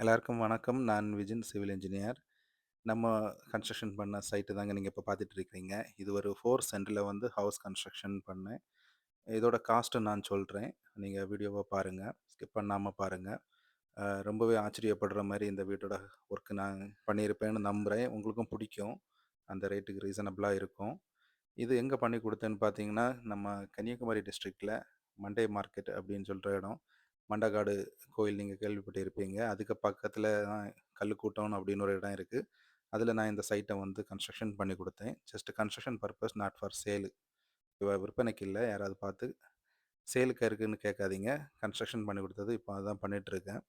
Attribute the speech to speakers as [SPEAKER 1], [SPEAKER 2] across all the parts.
[SPEAKER 1] எல்லாருக்கும் வணக்கம். நான் விஜின் சிவில் இன்ஜினியர் நம்ம கன்ஸ்ட்ரக்ஷன் பண்ண சைட்டு தாங்க நீங்க இப்போ பார்த்துட்டு இருக்கிறீங்க. இது ஒரு 4 சென்ட்ல வந்து ஹவுஸ் கன்ஸ்ட்ரக்ஷன் பண்ணேன். இதோட காஸ்ட்ட நான் சொல்றேன். நீங்க வீடியோவ பாருங்க. ஸ்கிப் பண்ணாம பாருங்க. அ ரொம்பவே ஆச்சரியப்படுற மாரி இந்த வீட்டோட ஒர்க் நான் பண்ணியிருப்பேன்னு நம்புறேன். உங்களுக்கும் பிடிக்கும். அந்த ரேட்டுக்கு ரீசனபிளா இருக்கும். இது எங்க பண்ணி கொடுத்தேன்னு பார்த்தீங்கன்னா, நம்ம கன்னியாகுமரி டிஸ்ட்ரிக்ட்ல மண்டே மார்க்கெட் அப்படின்னு சொல்ற இடம். மண்டக்காடு கோயில் நீங்கள் கேள்விப்பட்டிருப்பீங்க. அதுக்கு பக்கத்தில் தான் கல்லுக்கூட்டம் அப்படின்னு ஒரு இடம் இருக்குது அதில் நான் இந்த சைட்டை வந்து கன்ஸ்ட்ரக்ஷன் பண்ணி கொடுத்தேன் just construction purpose not for sale. இப்போ விற்பனைக்கு இல்லை யாராவது பார்த்து சேலுக்கு இருக்குன்னு கேட்காதீங்க. கன்ஸ்ட்ரக்ஷன் பண்ணி கொடுத்தது இப்போ அதான் பண்ணிகிட்ருக்கேன்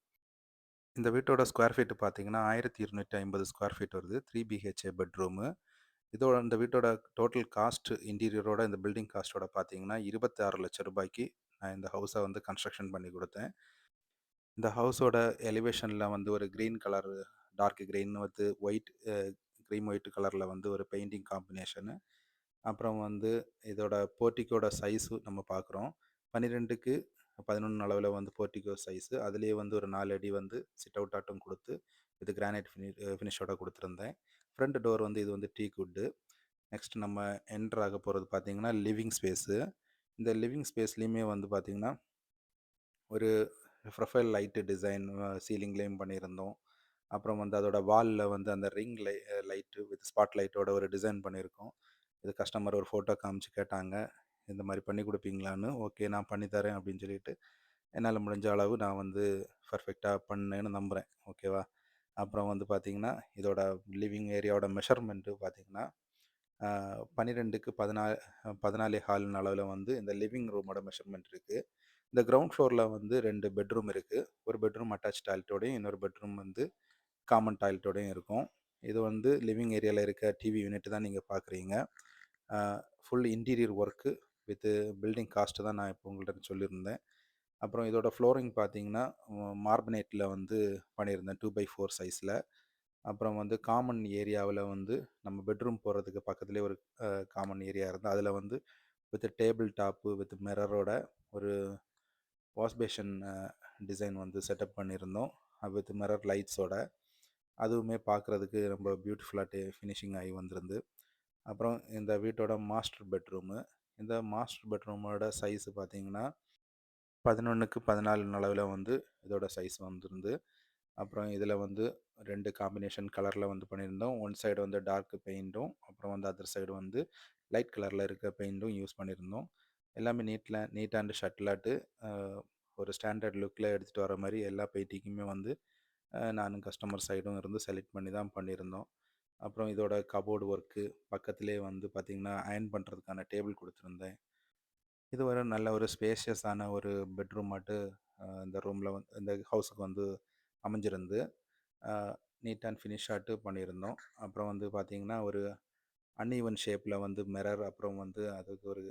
[SPEAKER 1] இந்த வீட்டோட ஸ்கொயர் ஃபீட்டு பார்த்தீங்கன்னா, 1250 ஸ்கொயர் ஃபீட் வருது. Three BHK bedroom. இதோட இந்த வீட்டோட டோட்டல் காஸ்ட் இன்டீரியரோட இந்த பில்டிங் காஸ்ட்டோட பார்த்தீங்கன்னா, ரூ. 26,00,000 நான் இந்த ஹவுஸை வந்து கன்ஸ்ட்ரக்ஷன் பண்ணி கொடுத்தேன் இந்த ஹவுஸோட எலிவேஷனில் வந்து ஒரு கிரீன் கலர் டார்க் கிரீன் வந்து ஒயிட் க்ரீம் ஒயிட் கலரில் வந்து ஒரு பெயிண்டிங் காம்பினேஷனு. அப்புறம் வந்து இதோட போர்ட்டிக்கோட சைஸு நம்ம பார்க்குறோம். பன்னிரெண்டுக்கு பதினொன்று அளவில் வந்து போர்ட்டிகோ சைஸு. அதுலேயே வந்து ஒரு நாலு அடி வந்து சிட் அவுட் ஆட்டும் கொடுத்து இது கிரானைட் ஃபினி ஃபினிஷோட கொடுத்துருந்தேன் ஃப்ரண்ட் டோர் வந்து இது வந்து டீ குட்டு நெக்ஸ்ட் நம்ம என்டர் ஆக பார்த்தீங்கன்னா, லிவிங் ஸ்பேஸு. இந்த லிவிங் ஸ்பேஸ்லேயுமே வந்து பார்த்திங்கன்னா ஒரு ப்ரொஃபைல் லைட்டு டிசைன் சீலிங்லேயும் பண்ணியிருந்தோம். அப்புறம் வந்து அதோட வாலில் வந்து அந்த ரிங் லை லைட்டு வித் ஸ்பாட் லைட்டோட ஒரு டிசைன் பண்ணியிருக்கோம். இது கஸ்டமர் ஒரு ஃபோட்டோ காமிச்சு கேட்டாங்க. இந்த மாதிரி பண்ணி கொடுப்பீங்களான்னு ஓகே நான் பண்ணித்தரேன் அப்படின்னு சொல்லிட்டு, என்னால் முடிஞ்ச அளவு நான் வந்து பர்ஃபெக்டாக பண்ணேன்னு நம்புகிறேன் ஓகேவா? அப்புறம் வந்து பார்த்திங்கன்னா இதோட லிவிங் ஏரியாவோட மெஷர்மெண்ட்டு பார்த்தீங்கன்னா, பன்னிரெண்டுக்கு பதினாலு பதினாலே ஹாலின் அளவில் வந்து இந்த லிவிங் ரூமோட மெஷர்மெண்ட் இருக்குது இந்த கிரவுண்ட் ஃப்ளோரில் வந்து ரெண்டு பெட்ரூம் இருக்குது ஒரு பெட்ரூம் அட்டாச் டாய்லெட்டோடையும் இன்னொரு பெட்ரூம் வந்து காமன் டாய்லெட்டோடையும் இருக்கும். இது வந்து லிவிங் ஏரியாவில் இருக்க டிவி யூனிட் தான் நீங்கள் பார்க்குறீங்க. Full interior work with building cost தான் நான் இப்போ உங்கள்கிட்ட சொல்லியிருந்தேன். அப்புறம் இதோட ஃப்ளோரிங் பார்த்தீங்கன்னா, மார்பனேட்டில் வந்து பண்ணியிருந்தேன் டூ பை ஃபோர் சைஸில் அப்புறம் வந்து காமன் ஏரியாவில் வந்து நம்ம பெட்ரூம் போகிறதுக்கு பக்கத்துலேயே ஒரு காமன் ஏரியா இருந்து, அதில் வந்து வித் டேபிள் டாப்பு வித் மிரரோட ஒரு வாஷ்பேஷன் டிசைன் வந்து செட்டப் பண்ணியிருந்தோம். வித் மிரர் லைட்ஸோட. அதுவுமே பார்க்குறதுக்கு ரொம்ப பியூட்டிஃபுல்லாக டே ஃபினிஷிங் ஆகி வந்திருந்து. அப்புறம் இந்த வீட்டோட மாஸ்டர் பெட்ரூமு. இந்த மாஸ்டர் பெட்ரூமோட சைஸ் பார்த்தீங்கன்னா, பதினொன்றுக்கு பதினாலு அளவில் வந்து இதோட சைஸ் வந்திருந்து. அப்புறம் இதில் வந்து ரெண்டு காம்பினேஷன் கலரில் வந்து பண்ணியிருந்தோம். ஒன் சைடு வந்து டார்க் பெயிண்ட்டும் அப்புறம் வந்து அதர் சைடு வந்து லைட் கலரில் இருக்க பெயிண்ட்டும் யூஸ் பண்ணியிருந்தோம். எல்லாமே நீட்டில் நீட் அண்ட் ஷட்டிலாட்டு ஒரு ஸ்டாண்டர்ட் லுக்கில் எடுத்துகிட்டு வர மாதிரி எல்லா பெயிண்டிங்குமே வந்து நானும் கஸ்டமர் சைடும் இருந்து செலக்ட் பண்ணி தான் பண்ணியிருந்தோம். அப்புறம் இதோட கபோர்டு ஒர்க்கு பக்கத்திலேயே வந்து பார்த்திங்கன்னா அயர்ன் பண்ணுறதுக்கான டேபிள் கொடுத்துருந்தேன் இது ஒரு நல்ல ஒரு ஸ்பேஷியஸான ஒரு பெட்ரூம் மட்டும் இந்த ரூமில் வந்து இந்த ஹவுஸுக்கு வந்து அமைஞ்சிருந்து. நீட் அண்ட் ஃபினிஷாட்டு பண்ணியிருந்தோம். அப்புறம் வந்து பார்த்தீங்கன்னா, ஒரு அன்இவன் ஷேப்பில் வந்து மிரர் அப்புறம் வந்து அதுக்கு ஒரு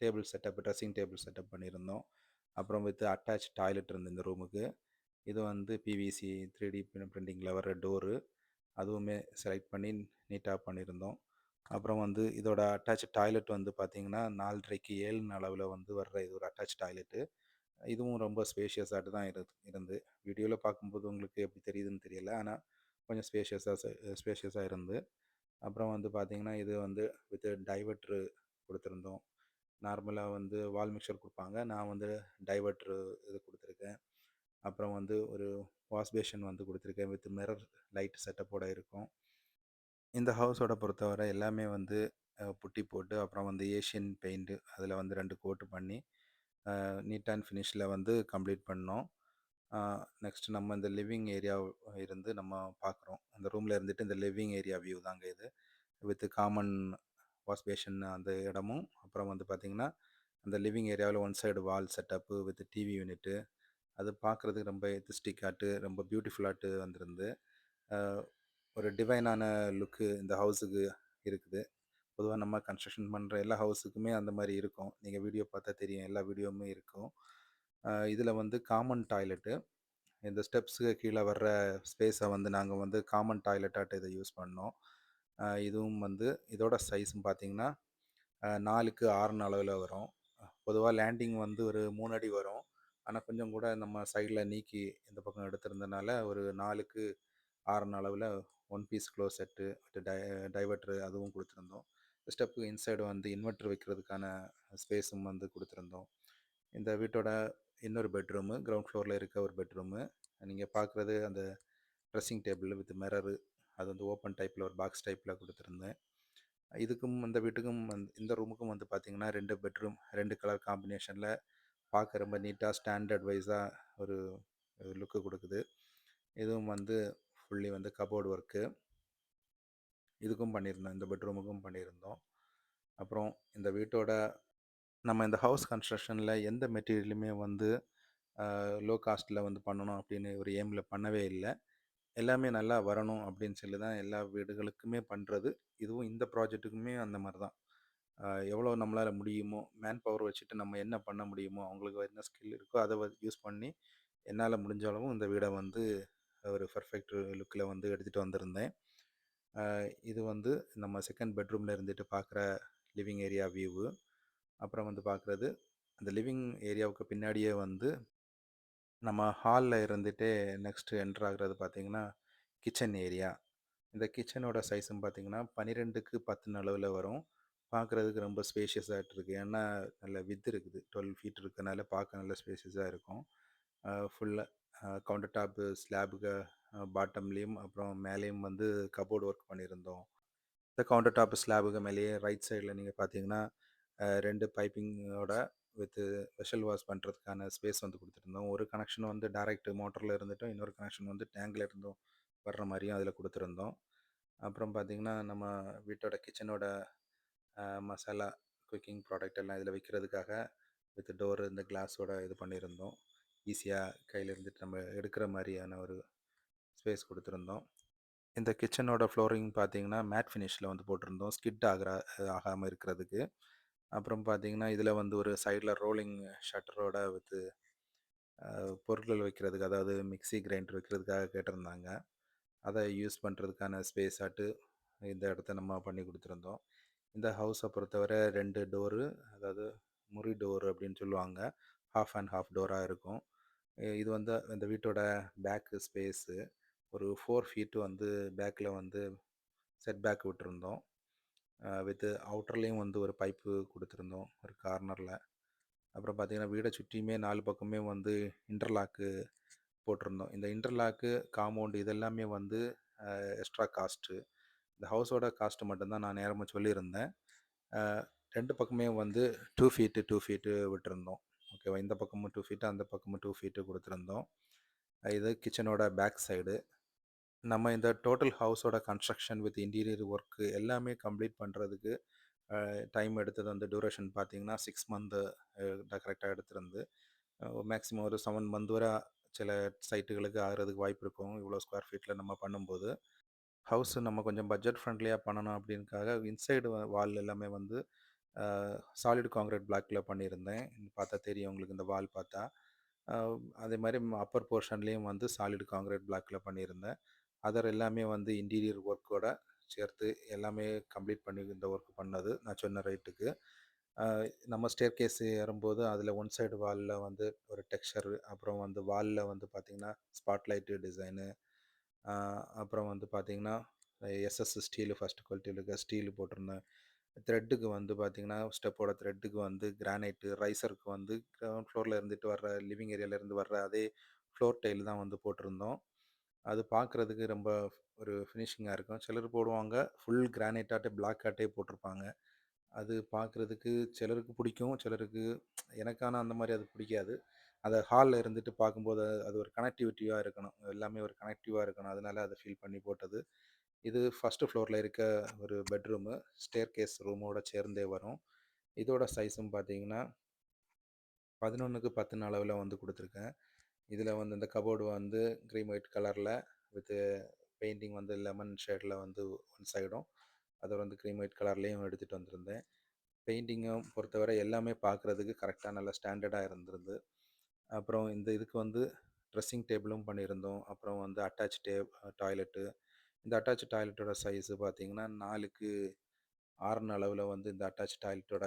[SPEAKER 1] table setup dressing table setup பண்ணியிருந்தோம். அப்புறம் வித் அட்டாச் டாய்லெட் இருந்து இந்த ரூமுக்கு. இது வந்து பிவிசி 3டி பிரிண்ட் பிரிண்டிங்ல வர டோரு. அதுவுமே செலக்ட் பண்ணி நீட்டாக பண்ணியிருந்தோம். அப்புறம் வந்து இதோட அட்டாச் டாய்லெட் வந்து பார்த்திங்கன்னா நாலரைக்கு ஏழு அளவில் வந்து வர்ற இது ஒரு அட்டாச் டாய்லெட்டு. இதுவும் ரொம்ப ஸ்பேஷியஸாட்டு தான் இரு இருந்து. வீடியோவில் பார்க்கும்போது உங்களுக்கு எப்படி தெரியுதுன்னு தெரியல. ஆனால் கொஞ்சம் ஸ்பேஷியஸாக ஸ்பேஷியஸாக இருந்து. அப்புறம் வந்து பார்த்தீங்கன்னா, இது வந்து வித் டைவர்ட்ரு கொடுத்துருந்தோம் நார்மலாக வந்து வால் மிக்சர் கொடுப்பாங்க நான் வந்து டைவர்ட்ரு இது கொடுத்துருக்கேன் அப்புறம் வந்து ஒரு வாஷ் பேஷன் வந்து கொடுத்துருக்கேன் வித் மிரர் லைட் செட்டப்போட இருக்கும். இந்த ஹவுஸோட பொறுத்தவரை எல்லாமே வந்து புட்டி போட்டு, அப்புறம் வந்து ஏஷியன் பெயிண்ட்டு அதில் வந்து ரெண்டு கோட்டு பண்ணி, நீட் அண்ட் ஃபினிஷில் வந்து கம்ப்ளீட் பண்ணோம். நெக்ஸ்ட் நம்ம இந்த லிவிங் ஏரியா இருந்து நம்ம பார்க்குறோம். அந்த ரூமில் இருந்துட்டு இந்த லிவிங் ஏரியா வியூ தாங்க இது. வித் காமன் வாஷ் பேஷன் அந்த இடமும், அப்புறம் வந்து பார்த்திங்கன்னா அந்த லிவிங் ஏரியாவில் one side wall setup with TV unit. அது பார்க்குறதுக்கு ரொம்ப எத்திஸ்டிக்காட்டு, ரொம்ப பியூட்டிஃபுல்லாட்டு வந்திருந்து. ஒரு டிவைனான லுக்கு இந்த ஹவுஸுக்கு இருக்குது. பொதுவாக நம்ம கன்ஸ்ட்ரக்ஷன் பண்ணுற எல்லா ஹவுஸுக்குமே அந்த மாதிரி இருக்கும். நீங்கள் வீடியோ பார்த்தா தெரியும். எல்லா வீடியோவுமே இருக்கும். இதில் வந்து காமன் டாய்லெட்டு. இந்த ஸ்டெப்ஸுக்கு கீழே வர்ற ஸ்பேஸை வந்து நாங்கள் வந்து காமன் டாய்லெட்டாட்ட இதை யூஸ் பண்ணோம். இதுவும் வந்து இதோட சைஸும் பார்த்தீங்கன்னா, நாலுக்கு 4க்கு 6 அளவுல வரும். பொதுவாக லேண்டிங் வந்து ஒரு மூணு அடி வரும். ஆனால் கொஞ்சம் கூட நம்ம சைடில் நீக்கி இந்த பக்கம் எடுத்திருந்தனால, ஒரு 4க்கு 6 அளவில் ஒன் பீஸ் க்ளோ செட்டு டை டைவர்ட்ரு அதுவும் கொடுத்துருந்தோம் ஸ்டெப்புக்கு இன்சைடு வந்து இன்வெர்டர் வைக்கிறதுக்கான ஸ்பேஸும் வந்து கொடுத்துருந்தோம் இந்த வீட்டோட இன்னொரு பெட்ரூமு, கிரவுண்ட் ஃப்ளோரில் இருக்க ஒரு பெட்ரூமு. நீங்கள் பார்க்குறது அந்த ட்ரெஸ்ஸிங் டேபிள் வித் மிரரு. அது வந்து ஓப்பன் டைப்பில் ஒரு பாக்ஸ் டைப்பில் கொடுத்துருந்தேன் இதுக்கும் இந்த வீட்டுக்கும் வந்து இந்த ரூமுக்கும் வந்து பார்த்தீங்கன்னா, ரெண்டு பெட்ரூம் ரெண்டு கலர் காம்பினேஷனில் பார்க்க ரொம்ப நீட்டாக ஸ்டாண்டர்ட் வைஸாக ஒரு லுக்கு கொடுக்குது இதுவும் வந்து ஃபுல்லி வந்து கபோர்டு ஒர்க்கு. இதுக்கும் பண்ணியிருந்தோம். இந்த பெட்ரூமுக்கும் பண்ணியிருந்தோம். அப்புறம் இந்த வீட்டோட நம்ம இந்த ஹவுஸ் கன்ஸ்ட்ரக்ஷனில் எந்த மெட்டீரியலுமே வந்து லோ காஸ்ட்டில் வந்து பண்ணணும் அப்படின்னு ஒரு எய்மில் பண்ணவே இல்லை எல்லாமே நல்லா வரணும் அப்படின்னு சொல்லி தான் எல்லா வீடுகளுக்குமே பண்ணுறது இதுவும் இந்த ப்ராஜெக்ட்டுக்குமே அந்த மாதிரி தான். எவ்வளோ நம்மளால் முடியுமோ, மேன் பவர் வச்சுட்டு நம்ம என்ன பண்ண முடியுமோ, அவங்களுக்கு என்ன ஸ்கில் இருக்கோ அதை யூஸ் பண்ணி என்னால் முடிஞ்ச அளவும் இந்த வீடை வந்து ஒரு பர்ஃபெக்ட் லுக்கில் வந்து எடுத்துகிட்டு வந்திருந்தேன். இது வந்து நம்ம செகண்ட் பெட்ரூமில் இருந்துட்டு பார்க்குற லிவிங் ஏரியா வியூவு. அப்புறம் வந்து பார்க்குறது, அந்த லிவிங் ஏரியாவுக்கு பின்னாடியே வந்து நம்ம ஹாலில் இருந்துகிட்டே நெக்ஸ்ட்டு என்ட்ரு ஆகுறது பார்த்திங்கன்னா கிச்சன் ஏரியா. இந்த கிச்சனோட சைஸும் பார்த்திங்கன்னா பன்னிரெண்டுக்கு பத்து அளவில் வரும். பார்க்குறதுக்கு ரொம்ப ஸ்பேஷியஸாக இருக்குது ஏன்னா, நல்ல வித் இருக்குது. 12 ஃபீட் இருக்கனால பார்க்க நல்ல ஸ்பேஷியஸாக இருக்கும். ஃபுல்லாக கவுண்டர் டாப்பு ஸ்லாபுக்கு பாட்டம்லேயும் அப்புறம் மேலேயும் வந்து கபோர்டு ஒர்க் பண்ணியிருந்தோம். இந்த கவுண்டர் டாப் ஸ்லாபுக்கு மேலேயே ரைட் சைடில் நீங்கள் பார்த்தீங்கன்னா, ரெண்டு பைப்பிங்கோட வித் ஸ்பெஷல் வாஷ் பண்ணுறதுக்கான ஸ்பேஸ் வந்து கொடுத்துருந்தோம் ஒரு கனெக்ஷன் வந்து டைரக்ட் மோட்டரில் இருந்துட்டும், இன்னொரு கனெக்ஷன் வந்து டேங்கில் இருந்தும் வர்ற மாதிரியும் அதில் கொடுத்துருந்தோம் அப்புறம் பார்த்தீங்கன்னா, நம்ம வீட்டோட கிச்சனோட மசாலா, குக்கிங் ப்ராடக்ட் எல்லாம் இதில் விற்கிறதுக்காக வித் டோரு இந்த கிளாஸோட இது பண்ணியிருந்தோம். ஈஸியாக கையில் இருந்துட்டு நம்ம எடுக்கிற மாதிரியான ஒரு ஸ்பேஸ் கொடுத்துருந்தோம் இந்த கிச்சனோட ஃப்ளோரிங் பார்த்தீங்கன்னா, மேட் ஃபினிஷில் வந்து போட்டிருந்தோம். ஸ்கிட் ஆகுற ஆகாமல் இருக்கிறதுக்கு. அப்புறம் பார்த்தீங்கன்னா, இதில் வந்து ஒரு சைடில் ரோலிங் ஷட்டரோட வித்து பொருட்கள் வைக்கிறதுக்கு, அதாவது மிக்ஸி கிரைண்டர் வைக்கிறதுக்காக கேட்டிருந்தாங்க. அதை யூஸ் பண்ணுறதுக்கான ஸ்பேஸ் ஆட்டு இந்த இடத்த நம்ம பண்ணி கொடுத்துருந்தோம் இந்த ஹவுஸை பொறுத்தவரை ரெண்டு டோரு, அதாவது முறி டோர் அப்படின்னு சொல்லுவாங்க. ஹாஃப் அண்ட் ஹாஃப் டோராக இருக்கும். இது வந்து இந்த வீட்டோட பேக் ஸ்பேஸு. ஒரு ஃபோர் ஃபீட்டு வந்து பேக்கில் வந்து செட் பேக் விட்டுருந்தோம் வித்து அவுட்டர்லேயும் வந்து ஒரு பைப்பு கொடுத்துருந்தோம் ஒரு கார்னரில் அப்புறம் பார்த்திங்கன்னா வீடை சுற்றியுமே நாலு பக்கமே வந்து இன்டர்லாக்கு போட்டிருந்தோம். இந்த இன்டர்லாக்கு, காம்பவுண்டு இதெல்லாமே வந்து எக்ஸ்ட்ரா காஸ்ட்டு. இந்த ஹவுஸோட காஸ்ட்டு மட்டும்தான் நான் நேரமாக சொல்லியிருந்தேன். ரெண்டு பக்கமே வந்து டூ ஃபீட்டு, டூ ஃபீட்டு விட்டுருந்தோம் ஓகேவா? இந்த பக்கமும் டூ ஃபீட்டு, அந்த பக்கமும் டூ ஃபீட்டு கொடுத்துருந்தோம் இது கிச்சனோட பேக் சைடு. நம்ம இந்த டோட்டல் ஹவுஸோட கன்ஸ்ட்ரக்ஷன் வித் இன்டீரியர் ஒர்க்கு எல்லாமே கம்ப்ளீட் பண்ணுறதுக்கு டைம் எடுத்தது வந்து டியூரேஷன் பார்த்தீங்கன்னா, சிக்ஸ் மந்த்து கரெக்டாக எடுத்துருந்து மேக்ஸிமம் ஒரு செவன் மந்த் வரை சில சைட்டுகளுக்கு ஆகிறதுக்கு வாய்ப்பு இருக்கும். இவ்வளோ ஸ்கொயர் ஃபீட்டில் நம்ம பண்ணும்போது. ஹவுஸ் நம்ம கொஞ்சம் பட்ஜெட் ஃப்ரெண்ட்லியாக பண்ணணும் அப்படின்றதுக்காக இன்சைடு வால் எல்லாமே வந்து சாலிட் கான்கிரீட் பிளாக்கில் பண்ணியிருந்தேன். பார்த்தா தெரியும் உங்களுக்கு இந்த வால் பார்த்தா. அதே மாதிரி அப்பர் போர்ஷன்லேயும் வந்து சாலிட் காங்க்ரீட் பிளாக்கில் பண்ணியிருந்தேன். அதர் எல்லாமே வந்து இன்டீரியர் ஒர்க்கோட சேர்த்து எல்லாமே கம்ப்ளீட் பண்ணி இந்த ஒர்க் பண்ணது, நான் சொன்ன ரேட்டுக்கு. நம்ம நம்ம ஸ்டேர்கேஸ் ஏறும்போது அதில் ஒன் சைடு வாலில் வந்து ஒரு டெக்ஸ்சர், அப்புறம் வந்து வாலில் வந்து பார்த்திங்கன்னா ஸ்பாட்லைட்டு டிசைனு, அப்புறம் வந்து பார்த்தீங்கன்னா, எஸ்எஸ் ஸ்டீலு ஃபஸ்ட் குவாலிட்டியில் இருக்க ஸ்டீல் போட்டிருந்தேன். த்ரெட்டுக்கு வந்து பார்த்தீங்கன்னா, ஸ்டெப்போட த்ரெட்டுக்கு வந்து கிரானைட்டு, ரைசருக்கு வந்து கிரவுண்ட் ஃப்ளோரில் இருந்துட்டு வர்ற லிவிங் ஏரியாவிலேருந்து வர்ற அதே ஃப்ளோர் டைல் தான் வந்து போட்டிருந்தோம். அது பார்க்குறதுக்கு ரொம்ப ஒரு ஃபினிஷிங்காக இருக்கும். சிலர் போடுவாங்க, ஃபுல் கிரானைட்டாட்டு பிளாக்காட்டே போட்டிருப்பாங்க. அது பார்க்குறதுக்கு சிலருக்கு பிடிக்கும், சிலருக்கு எனக்கான அந்த மாதிரி அது பிடிக்காது. அதை ஹாலில் இருந்துட்டு பார்க்கும்போது அது ஒரு கனெக்டிவிட்டியாக இருக்கணும். எல்லாமே ஒரு கனெக்டிவாக இருக்கணும். அதனால அதை ஃபீல் பண்ணி போட்டது. இது ஃபஸ்ட்டு ஃப்ளோரில் இருக்க ஒரு பெட்ரூமு. ஸ்டேர்கேஸ் ரூமோட சேர்ந்தே வரும். இதோட சைஸும் பார்த்தீங்கன்னா 11க்கு 10 அளவில் வந்து கொடுத்துருக்கேன் இதில் வந்து இந்த கபோர்டு வந்து க்ரீம் ஒயிட் கலரில் வித்து பெயிண்டிங் வந்து லெமன் ஷேடில் வந்து ஒன் சைடும், அதோட வந்து க்ரீம் ஒயிட் கலர்லேயும் எடுத்துகிட்டு வந்திருந்தேன். பெயிண்டிங்கும் பொறுத்தவரை எல்லாமே பார்க்குறதுக்கு கரெக்டாக நல்ல ஸ்டாண்டர்டாக இருந்திருந்து அப்புறம் இந்த இதுக்கு வந்து ட்ரெஸ்ஸிங் டேபிளும் பண்ணியிருந்தோம். அப்புறம் வந்து அட்டாச் டே டாய்லெட்டு. இந்த அட்டாச் டாய்லெட்டோட சைஸு பார்த்தீங்கன்னா, நாலுக்கு ஆறுன அளவில் வந்து இந்த அட்டாச் டாய்லெட்டோட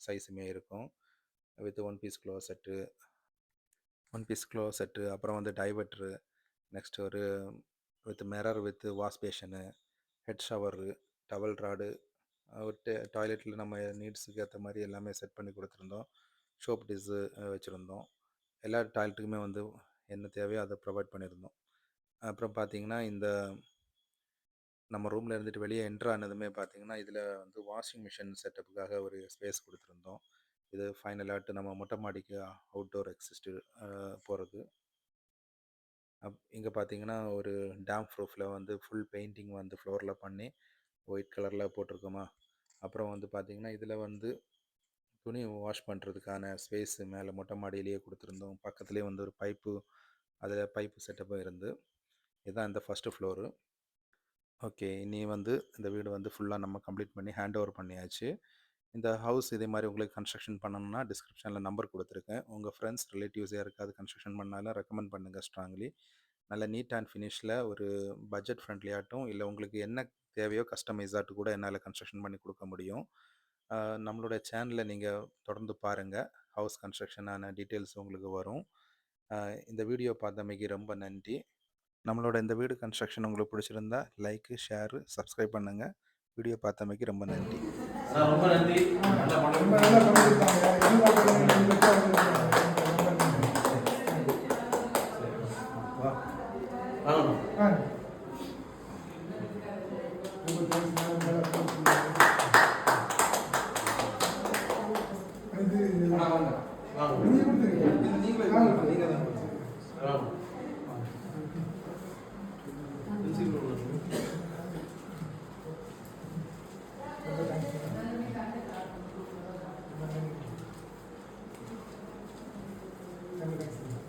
[SPEAKER 1] சைஸுமே இருக்கும். With one piece closet. One piece closet அப்புறம் வந்து டைவர்ட்ரு நெக்ஸ்ட் ஒரு with mirror with wash basin head shower towel rod விட்டு டாய்லெட்டில் நம்ம நீட்ஸுக்கு ஏற்ற மாதிரி எல்லாமே செட் பண்ணி கொடுத்துருந்தோம் ஷோப் டிஷ்ஷு வச்சுருந்தோம் எல்லா டாய்லெட்டுக்குமே வந்து என்ன தேவையோ அதை ப்ரொவைட் பண்ணியிருந்தோம் அப்புறம் பார்த்தீங்கன்னா இந்த நம்ம ரூமில் இருந்துட்டு வெளியே என்ட்ரு ஆனதுமே பார்த்தீங்கன்னா இதில் வந்து வாஷிங் மிஷின் செட்டப்புக்காக ஒரு ஸ்பேஸ் கொடுத்துருந்தோம். இது ஃபைனலாட்டு நம்ம மொட்டை மாடிக்கு அவுட்டோர் எக்ஸிஸ்ட்டு போகிறது அப் இங்கே பார்த்தீங்கன்னா ஒரு டேம் ப்ரூஃபில் வந்து ஃபுல் பெயிண்டிங் வந்து ஃப்ளோரில் பண்ணி ஒயிட் கலரில் போட்டிருக்கோமா? அப்புறம் வந்து பார்த்தீங்கன்னா இதில் வந்து துணி வாஷ் பண்ணுறதுக்கான ஸ்பேஸ் மேலே மொட்டை மாடியிலேயே கொடுத்துருந்தோம். பக்கத்துலேயே வந்து ஒரு பைப்பு அதில் பைப்பு செட்டப்பும் இருந்து. இதுதான் இந்த ஃபஸ்ட்டு ஃப்ளோரு. ஓகே. நீ வந்து இந்த வீடு வந்து ஃபுல்லாக நம்ம கம்ப்ளீட் பண்ணி ஹேண்ட் ஓவர் பண்ணியாச்சு. இந்த ஹவுஸ் இதே மாதிரி உங்களுக்கு கன்ஸ்ட்ரக்ஷன் பண்ணணும்னா டிஸ்கிரிப்ஷனில் நம்பர் கொடுத்துருக்கேன். உங்கள் ஃப்ரெண்ட்ஸ் ரிலேட்டிவ்ஸ் யாருக்காவது கன்ஸ்ட்ரக்ஷன் பண்ணாலும் ரெக்கமெண்ட் பண்ணுங்கள் ஸ்ட்ராங்லி. நல்ல நீட் அண்ட் ஃபினிஷில் ஒரு பட்ஜெட் ஃப்ரெண்ட்லியாகட்டும் இல்லை உங்களுக்கு என்ன தேவையோ கஸ்டமைஸாட்டு கூட என்னால் கன்ஸ்ட்ரக்ஷன் பண்ணி கொடுக்க முடியும். ஆஹ் நம்மளோட சேனலை நீங்கள் தொடர்ந்து பாருங்கள் ஹவுஸ் கன்ஸ்ட்ரக்ஷனான டீட்டெயில்ஸ் உங்களுக்கு வரும். இந்த வீடியோ பார்த்தமைக்கு ரொம்ப நன்றி. நம்மளோட இந்த வீடு கன்ஸ்ட்ரக்ஷன் உங்களுக்கு பிடிச்சிருந்தா லைக்கு ஷேரு சப்ஸ்கிரைப் பண்ணுங்கள் வீடியோ பார்த்தமைக்கு ரொம்ப நன்றி.
[SPEAKER 2] ரொம்ப நன்றி நல்லா
[SPEAKER 3] ரொம்ப
[SPEAKER 2] பண்ணுங்க
[SPEAKER 3] நல்லா பண்ணியிருக்காங்க என்ன பண்ணுறாங்க
[SPEAKER 2] வாங்கணும்
[SPEAKER 3] ஆ ரொம்ப தேங்க்ஸ் மேடம் நல்லா பண்ணியிருக்கீங்க. இது
[SPEAKER 2] அண்ணா, வாங்க வாங்க
[SPEAKER 3] நீங்க கொடுத்துருக்கீங்க
[SPEAKER 1] நீங்களே
[SPEAKER 3] வாங்க.
[SPEAKER 1] நீங்க தான்
[SPEAKER 2] வாங்க
[SPEAKER 3] ரொம்ப தேங்க்ஸ் மேடம் ரொம்ப தேங்க்ஸ் மேடம் ரொம்ப தேங்க்ஸ் மேடம்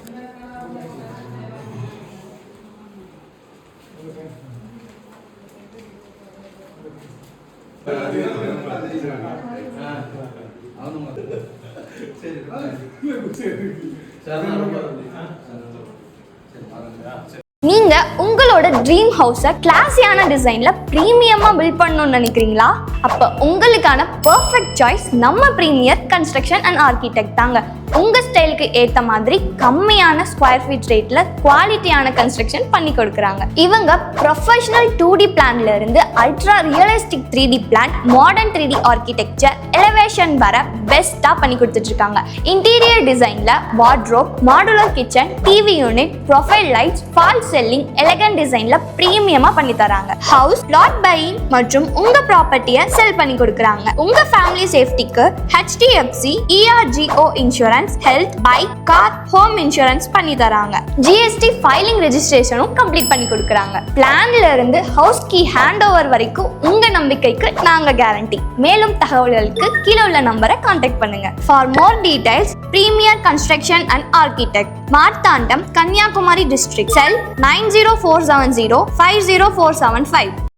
[SPEAKER 2] சரி ரொம்ப நன்றி ஆ, சரி பாருங்க
[SPEAKER 4] நீங்க உங்களோட ட்ரீம் ஹவுஸை கிளாஸியான டிசைன்ல ப்ரீமியமா பில்ட் பண்ணணும்னு நினைக்கிறீங்களா? அப்ப உங்களுக்கான பர்ஃபெக்ட் சாய்ஸ் நம்ம பிரீமியர் கன்ஸ்ட்ரக்ஷன் அண்ட் ஆர்கிடெக்ட் தாங்க. உங்கள் ஸ்டைலுக்கு ஏற்ற மாதிரி கம்மியான ஸ்கொயர் ஃபீட் ரேட்டில் குவாலிட்டியான கன்ஸ்ட்ரக்ஷன் பண்ணி கொடுக்குறாங்க. இவங்க ப்ரொஃபஷனல் டூ டி பிளான்ல இருந்து ultra realistic three D plan modern three D architecture elevation வர பெஸ்ட்டாக பண்ணி கொடுத்துட்ருக்காங்க. இன்டீரியர் டிசைனில் wardrobe modular kitchen TV unit profile lights fall ceiling elegant டிசைனில் ப்ரீமியமாக பண்ணி தராங்க. ஹவுஸ் லாட் பையிங் மற்றும் உங்கள் ப்ராப்பர்ட்டியை செல் பண்ணி கொடுக்குறாங்க. உங்கள் ஃபேமிலி சேஃப்டிக்கு HDFC ERGO insurance health bike car home insurance பண்ணி தராங்க. ஜிஎஸ்டி ஃபைலிங் ரெஜிஸ்ட்ரேஷனும் கம்ப்ளீட் பண்ணி கொடுக்குறாங்க. பிளான்ல இருந்து ஹவுஸ் கீ ஹேண்ட் ஓவர் வரைக்கும் உங்க நம்பிக்கைக்கு நாங்க கேரண்டி மேலும் தகவல்களுக்கு கீழே உள்ள நம்பரை கான்டாக்ட் பண்ணுங்க. For more details premier construction and architect Marthandam Kanyakumari district cell nine zero four seven zero five zero four seven five